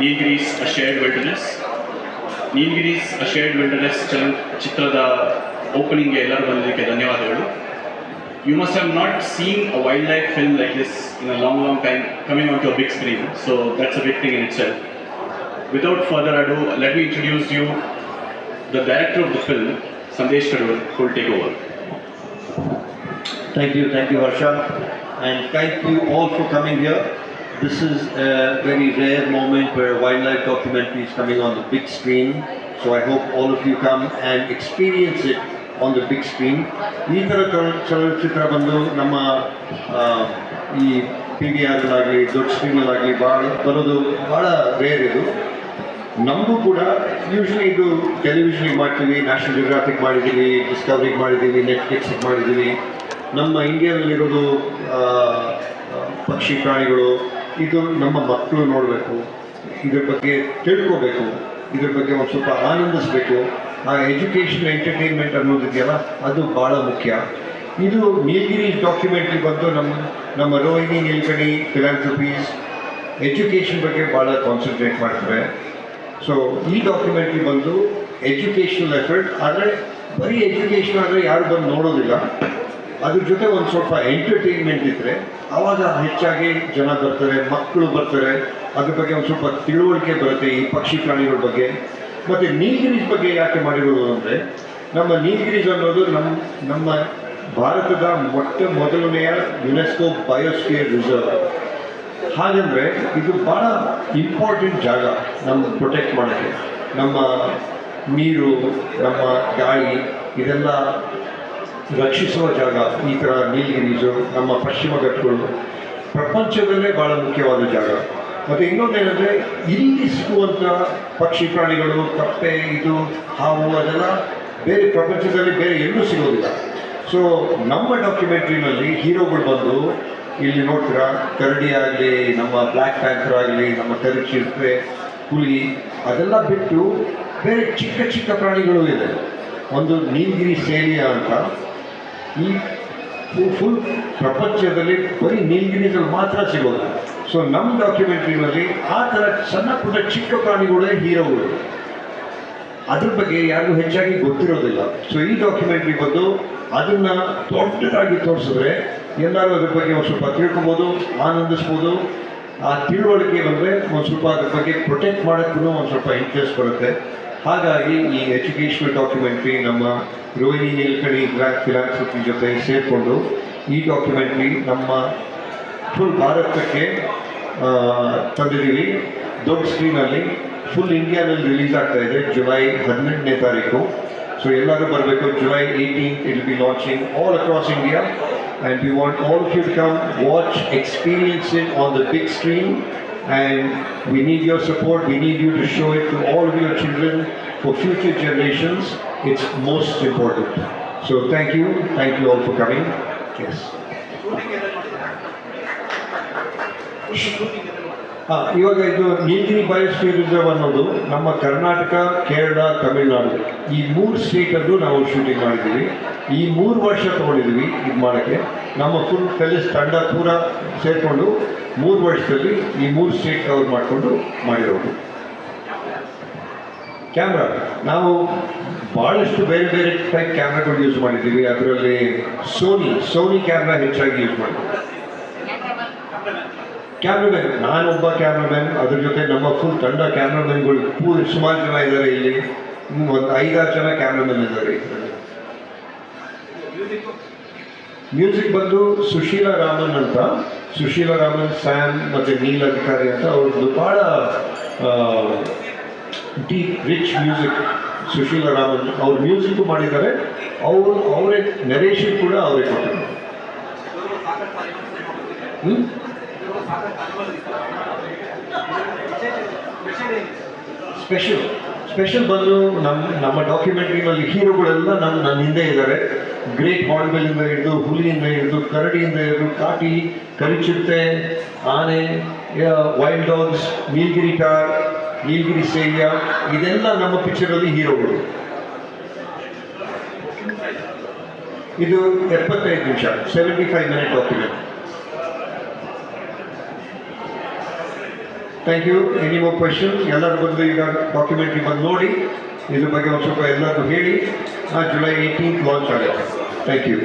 Nilgiris a shared wilderness Nilgiris a shared wilderness ಚಲ ಚಿತ್ರದ ಓಪನಿಂಗ್ಗೆ ಎಲ್ಲರೂ ಬಂದಿದ್ದಕ್ಕೆ ಧನ್ಯವಾದಗಳು you must have not seen a wildlife film like this in a long long time coming on to a big screen so that's a big thing in itself without further ado let me introduce you the director of the film Sandesh Kadur full take over Thank you, thank you, Harsha. And thank you all for coming here. This is a very rare moment where wildlife documentary is coming on the big screen. So I hope all of you come and experience it on the big screen. ಈ ಥರ ಚಲನಚಿತ್ರ ಬಂದು ನಮ್ಮ ಈ ಪಿ ಡಿ ಆರ್ಗಳಾಗಲಿ ದೊಡ್ಡ ಸ್ಕ್ರೀನಲ್ಲಾಗಲಿ ಭಾಳ ಬರೋದು ಭಾಳ ರೇರ್ ಇದು ನಮಗೂ ಕೂಡ ಯೂಶ್ವಲಿ ಇದು ಟೆಲಿವಿಷನ್ಗೆ ಮಾಡ್ತೀವಿ ನ್ಯಾಷನಲ್ ಜಿಯೋಗ್ರಾಫಿಕ್ ಮಾಡಿದ್ದೀವಿ ಡಿಸ್ಕವರಿಗೆ ಮಾಡಿದ್ದೀವಿ ನೆಟ್ಫ್ಲಿಕ್ಸಿಗೆ ಮಾಡಿದ್ದೀವಿ ನಮ್ಮ ಇಂಡಿಯಾದಲ್ಲಿರೋದು ಪಕ್ಷಿ ಪ್ರಾಣಿಗಳು ಇದು ನಮ್ಮ ಮಕ್ಕಳು ನೋಡಬೇಕು, ಇದ್ರ ಬಗ್ಗೆ ತಿಳ್ಕೋಬೇಕು, ಇದ್ರ ಬಗ್ಗೆ ಒಂದು ಸ್ವಲ್ಪ ಆನಂದಿಸ್ಬೇಕು. ಆ ಎಜುಕೇಷನ್ ಎಂಟರ್ಟೈನ್ಮೆಂಟ್ ಅನ್ನೋದಿದೆಯಲ್ಲ ಅದು ಭಾಳ ಮುಖ್ಯ. ಇದು ನೀಲಗಿರಿ ಡಾಕ್ಯುಮೆಂಟ್ರಿ ಬಂದು ನಮ್ಮ ನಮ್ಮ ರೋಹಿಣಿ ನೀಲ್ಕಣಿ ಫಿಲಾಂಥ್ರಪೀಸ್ ಎಜುಕೇಷನ್ ಬಗ್ಗೆ ಭಾಳ ಕಾನ್ಸಂಟ್ರೇಟ್ ಮಾಡ್ತಾರೆ ಸೊ ಈ ಡಾಕ್ಯುಮೆಂಟ್ರಿ ಬಂದು ಎಜುಕೇಷನಲ್ ಎಫರ್ಟ್ ಆದರೆ ಬರೀ ಎಜುಕೇಷನ್ ಆದರೆ ಯಾರು ಬಂದು ನೋಡೋದಿಲ್ಲ. ಅದ್ರ ಜೊತೆ ಒಂದು ಸ್ವಲ್ಪ ಎಂಟರ್ಟೈನ್ಮೆಂಟ್ ಇದ್ದರೆ ಆವಾಗ ಹೆಚ್ಚಾಗಿ ಜನ ಬರ್ತಾರೆ ಮಕ್ಕಳು ಬರ್ತಾರೆ. ಅದ್ರ ಬಗ್ಗೆ ಒಂದು ಸ್ವಲ್ಪ ತಿಳುವಳಿಕೆ ಬರುತ್ತೆ ಈ ಪಕ್ಷಿ ಪ್ರಾಣಿಗಳ ಬಗ್ಗೆ. ಮತ್ತು ನೀಲ್ಗಿರೀಸ್ ಬಗ್ಗೆ ಯಾಕೆ ಮಾಡಿರೋದು ಅಂದರೆ, ನಮ್ಮ ನೀಲ್ಗಿರೀಸ್ ಅನ್ನೋದು ನಮ್ಮ ನಮ್ಮ ಭಾರತದ ಮೊಟ್ಟ ಮೊದಲನೆಯ ಯುನೆಸ್ಕೋ ಬಯೋಸ್ಫಿಯರ್ ರಿಸರ್ವ್. ಹಾಗಂದ್ರೆ ಇದು ಭಾಳ ಇಂಪಾರ್ಟೆಂಟ್ ಜಾಗ ನಮ್ಮ ಪ್ರೊಟೆಕ್ಟ್ ಮಾಡೋಕ್ಕೆ. ನಮ್ಮ ನೀರು, ನಮ್ಮ ಗಾಳಿ, ಇದೆಲ್ಲ ರಕ್ಷಿಸುವ ಜಾಗ ಈ ಥರ ನೀಲಗಿರೀಸು ನಮ್ಮ ಪಶ್ಚಿಮ ಘಟ್ಟಗಳು, ಪ್ರಪಂಚದಲ್ಲೇ ಭಾಳ ಮುಖ್ಯವಾದ ಜಾಗ. ಮತ್ತು ಇನ್ನೊಂದೇನೆಂದರೆ ಇಲ್ಲಿ ಸಿಗುವಂಥ ಪಕ್ಷಿ ಪ್ರಾಣಿಗಳು, ಕಪ್ಪೆ, ಇದು, ಹಾವು, ಅದೆಲ್ಲ ಬೇರೆ ಪ್ರಪಂಚದಲ್ಲಿ ಬೇರೆ ಎಲ್ಲೂ ಸಿಗೋದಿಲ್ಲ ಸೊ ನಮ್ಮ ಡಾಕ್ಯುಮೆಂಟ್ರಿನಲ್ಲಿ ಹೀರೋಗಳು ಬಂದು ಇಲ್ಲಿ ನೋಡ್ತೀರಾ, ಕರಡಿ ಆಗಲಿ, ನಮ್ಮ ಬ್ಲ್ಯಾಕ್ ಪ್ಯಾಂಥರ್ ಆಗಲಿ, ನಮ್ಮ ಕರಿಚಿರ್ತೆ ಹುಲಿ, ಅದೆಲ್ಲ ಬಿಟ್ಟು ಬೇರೆ ಚಿಕ್ಕ ಚಿಕ್ಕ ಪ್ರಾಣಿಗಳು ಇದೆ. ಒಂದು ನೀಲಗಿರಿ ಸೇಲಿಯಾ ಅಂತ ಈ ಫುಲ್ ಪ್ರಪಂಚದಲ್ಲಿ ಬರೀ ನೀಲಗಿರಿದಲ್ಲಿ ಮಾತ್ರ ಸಿಗೋದು ಸೊ ನಮ್ಮ ಡಾಕ್ಯುಮೆಂಟ್ರಿನಲ್ಲಿ ಆ ಥರ ಸಣ್ಣ ಪುಟ್ಟ ಚಿಕ್ಕ ಪ್ರಾಣಿಗಳೇ ಹೀರೋಗಳು ಅದ್ರ ಬಗ್ಗೆ ಯಾರಿಗೂ ಹೆಚ್ಚಾಗಿ ಗೊತ್ತಿರೋದಿಲ್ಲ. ಸೊ ಈ ಡಾಕ್ಯುಮೆಂಟ್ರಿ ಬಂದು ಅದನ್ನ ದೊಡ್ಡದಾಗಿ ತೋರಿಸಿದ್ರೆ ಎಲ್ಲರೂ ಅದ್ರ ಬಗ್ಗೆ ಒಂದು ಸ್ವಲ್ಪ ತಿಳ್ಕೊಬೋದು, ಆನಂದಿಸ್ಬೋದು. ಆ ತಿಳುವಳಿಕೆ ಬಂದರೆ ಒಂದು ಸ್ವಲ್ಪ ಅದ್ರ ಬಗ್ಗೆ ಪ್ರೊಟೆಕ್ಟ್ ಮಾಡೋಕ್ಕೂ ಒಂದು ಸ್ವಲ್ಪ ಇಂಟ್ರೆಸ್ಟ್ ಬರುತ್ತೆ. ಹಾಗಾಗಿ ಈ ಎಜುಕೇಶನಲ್ ಡಾಕ್ಯುಮೆಂಟ್ರಿ ನಮ್ಮ ರೋಹಿಣಿ ನೀಲ್ಕಣಿ ಫಿಲಾಸಫಿ ಜೊತೆ ಸೇರಿಕೊಂಡು ಈ ಡಾಕ್ಯುಮೆಂಟ್ರಿ ನಮ್ಮ ಫುಲ್ ಭಾರತಕ್ಕೆ ತಂದಿದ್ದೀವಿ. ದೊಡ್ಡ ಸ್ಕ್ರೀನಲ್ಲಿ ಫುಲ್ ಇಂಡಿಯಾದಲ್ಲಿ ರಿಲೀಸ್ ಆಗ್ತಾ ಇದೆ ಜುಲೈ ಹದಿನೆಂಟನೇ ತಾರೀಕು. ಸೊ ಎಲ್ಲರೂ ಬರಬೇಕು. July eighteen it be launching all across India and we want all you come watch experience in on the big screen and we need your support. We need you to show it to all of your children for future generations. It's most important. So thank you. Thank you all for coming. Yes. ಇವಾಗ ಇದು ನೀಲಗಿರಿ biosphere reserve ಅನ್ನೋದು ನಮ್ಮ ಕರ್ನಾಟಕ, ಕೇರಳ, ತಮಿಳುನಾಡು. ಈ ಮೂರು ಸ್ಟೇಟಲ್ಲೂ ನಾವು shooting ಮಾಡಿದ್ದೀವಿ. ಈ ಮೂರು ವರ್ಷ ತೊಗೊಂಡಿದ್ದೀವಿ ಇದು ಮಾಡೋಕ್ಕೆ. ನಮ್ಮ ಫುಲ್ ಫೆಲಿಸ್ ತಂಡ ಪೂರ ಸೇರಿಕೊಂಡು ಮೂರು ವರ್ಷದಲ್ಲಿ ಈ ಮೂರು ಸ್ಟೇಟ್ ಕವರ್ ಮಾಡಿಕೊಂಡು ಮಾಡಿರೋದು. ಕ್ಯಾಮ್ರಾ ನಾವು ಭಾಳಷ್ಟು ಬೇರೆ ಬೇರೆ ಟೈಪ್ ಕ್ಯಾಮ್ರಾಗಳು ಯೂಸ್ ಮಾಡಿದ್ದೀವಿ. ಅದರಲ್ಲಿ ಸೋನಿ ಸೋನಿ ಕ್ಯಾಮ್ರಾ ಹೆಚ್ಚಾಗಿ ಯೂಸ್ ಮಾಡಿದ್ದೀವಿ. ಕ್ಯಾಮ್ರಾಮನ್ ನಾನೊಬ್ಬ ಕ್ಯಾಮ್ರಾಮನ್, ಅದ್ರ ಜೊತೆ ನಮ್ಮ ಫುಲ್ ತಂಡ ಕ್ಯಾಮ್ರಾಮನ್ಗಳು, ಪೂರ್ ಸುಮಾರು ಜನ ಇದ್ದಾರೆ ಇಲ್ಲಿ. ಒಂದು ಐದಾರು ಜನ ಕ್ಯಾಮ್ರಾಮನ್ ಇದ್ದಾರೆ ಮ್ಯೂಸಿಕ್ ಬಂದು ಸುಶೀಲ ರಾಮನ್ ಅಂತ. ಸುಶೀಲ ರಾಮನ್, ಸ್ಯಾಮ್ ಮತ್ತು ನೀಲ್ ಅಧಿಕಾರಿ ಅಂತ. ಅವ್ರದ್ದು ಭಾಳ deep rich music Sushila Raman. ಅವ್ರ ಮ್ಯೂಸಿಕ್ ಮಾಡಿದ್ದಾರೆ. ಅವರು, ಅವರೇ ನರೇಶನ್ ಕೂಡ ಅವರೇ ಕೊಟ್ಟರು? ಸ್ಪೆಷಲ್ ಸ್ಪೆಷಲ್ ಬಂದು ನಮ್ಮ ನಮ್ಮ ಡಾಕ್ಯುಮೆಂಟ್ರಿನಲ್ಲಿ ಹೀರೋಗಳೆಲ್ಲ ನಮ್ಮ ನನ್ನ ಹಿಂದೆ ಇದ್ದಾರೆ. ಗ್ರೇಟ್ ಹಾರ್ನ್ಬಿಲ್ಲಿಂದ ಹಿಡಿದು, ಹುಲಿಯಿಂದ ಹಿಡಿದು, ಕರಡಿಯಿಂದ ಹಿಡಿದು, ಕಾಟಿ, ಕರಿಚುತ್ತೆ, ಆನೆ ವೈಲ್ಡ್ ಡಾಗ್ಸ್ ನೀಲಗಿರಿ ಕಾರ್ ನೀಲಗಿರಿ ಸೇವ್ಯ, ಇದೆಲ್ಲ ನಮ್ಮ ಪಿಕ್ಚರಲ್ಲಿ ಹೀರೋಗಳು. ಇದು ಎಪ್ಪತ್ತೈದು ನಿಮಿಷ seventy five minute document thank you any more question ಎಲ್ಲರೂ ಬಂದು ಈಗ ಡಾಕ್ಯುಮೆಂಟ್ರಿ ಬಂದು ನೋಡಿ. ಇದ್ರ ಬಗ್ಗೆ ಒಂದು ಸ್ವಲ್ಪ ಎಲ್ಲರಿಗೂ ಹೇಳಿ. ಜುಲೈ ಏಯ್ಟೀನ್ತ್ ಲಾಂಚ್ ಆಗುತ್ತೆ. Thank you